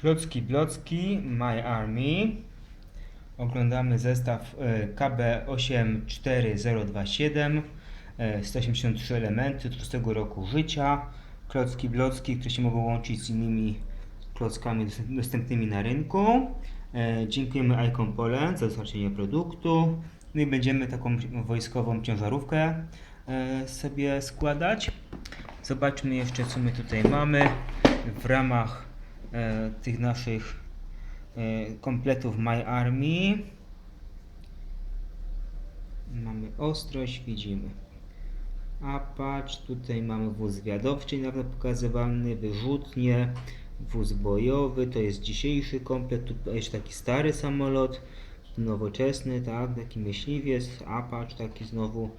Klocki Blocki My Army. Oglądamy zestaw e, KB84027. e, 183 elementy tłustego roku życia. Klocki Blocki, które się mogą łączyć z innymi klockami dostęp- dostępnymi na rynku. E, Dziękujemy iComponent za dostarczenie produktu. No i będziemy taką wojskową ciężarówkę e, sobie składać. Zobaczmy jeszcze co my tutaj mamy w ramach e, tych naszych e, kompletów My Army. Mamy ostrość, widzimy. Apache, tutaj mamy wóz zwiadowczy nawet pokazywany, wyrzutnie, wóz bojowy, to jest dzisiejszy komplet, tu jeszcze taki stary samolot, nowoczesny, tak, taki myśliwiec, Apache taki znowu,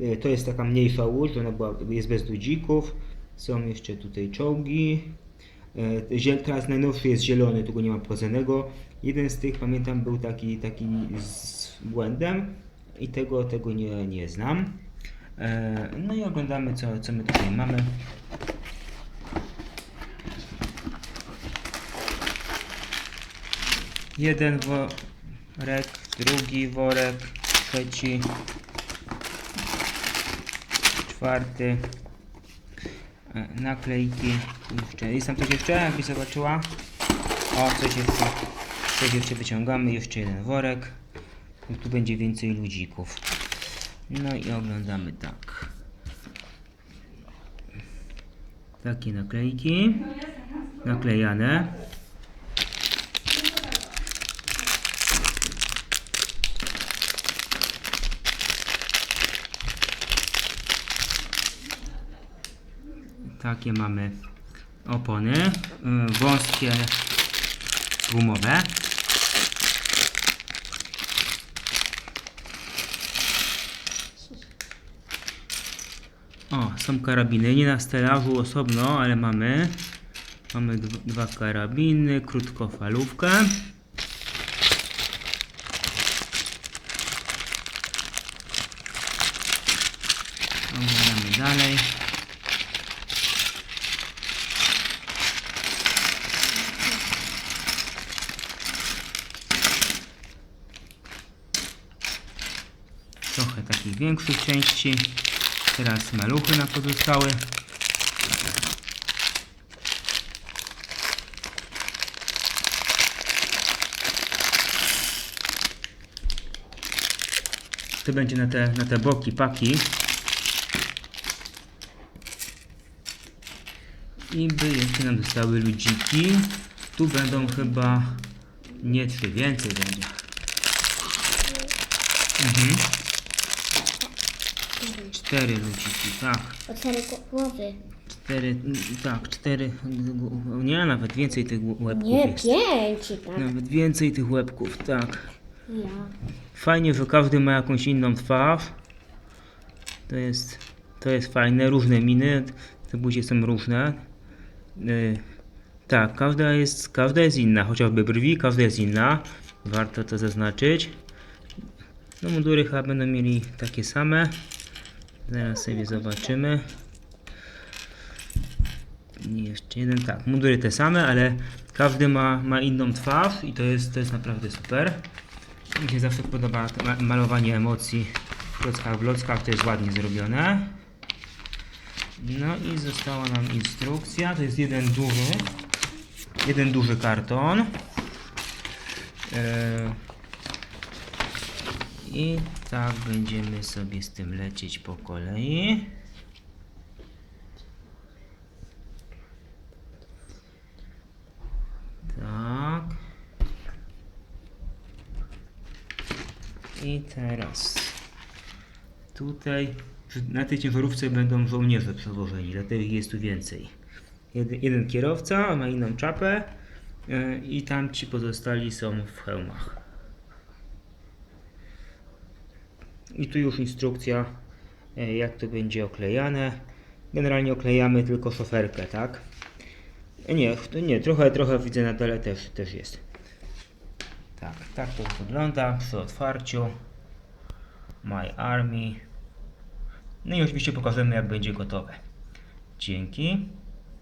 E, to jest taka mniejsza łódź, ona była, jest bez ludzików, są jeszcze tutaj czołgi, E, ziel- Teraz najnowszy jest zielony, tu go nie ma pokazanego. Jeden z tych pamiętam był taki, taki z błędem i tego, tego nie, nie znam. E, No i oglądamy co, co my tutaj mamy. Jeden worek, drugi worek, trzeci, czwarty. E, naklejki jeszcze. Jest tam coś jeszcze, jakbyś zobaczyła? O, coś jeszcze, coś jeszcze wyciągamy, jeszcze jeden worek. Tu będzie więcej ludzików. No i oglądamy tak. Takie naklejki. Naklejane. Takie mamy opony. y, Wąskie, gumowe. O, są karabiny. Nie na stelażu osobno, ale mamy. Mamy dw- dwa karabiny, krótkofalówkę. Oglądamy dalej. trochę takich większych części. Teraz maluchy na pozostałe. To będzie na te, na te boki paki. I by jeszcze nam zostały ludziki. Tu będą chyba nie trzy, więcej będzie. Mhm. Cztery ludziki, tak. Cztery głowy. Cztery, mm, tak, cztery, nie, nawet więcej tych łe- łebków Nie, jest. pięć, tak. Nawet więcej tych łebków, tak. Ja. Fajnie, że każdy ma jakąś inną twarz. To jest, to jest fajne, różne miny, te buzie są różne. Yy, tak, każda jest, każda jest inna, chociażby brwi, każda jest inna. Warto to zaznaczyć. No mundury chyba będą mieli takie same. Zaraz sobie zobaczymy. I Jeszcze jeden, tak, mundury te same, ale każdy ma, ma inną twarz i to jest, to jest naprawdę super. Mi się zawsze podoba malowanie emocji w klockach w lockach, to jest ładnie zrobione. No i została nam instrukcja, to jest jeden duży, jeden duży karton. E, I tak będziemy sobie z tym lecieć po kolei. Tak. I teraz tutaj na tej ciężarówce będą żołnierze przewożeni, dlatego jest tu więcej. Jeden, jeden kierowca ma inną czapę yy, i tam ci pozostali są w hełmach. I tu już instrukcja yy, jak to będzie oklejane. Generalnie oklejamy tylko szoferkę, tak? E, Nie, nie, trochę, trochę widzę na dole też, też jest. Tak, tak to wygląda przy otwarciu. My Army. No i oczywiście pokażemy jak będzie gotowe. Dzięki.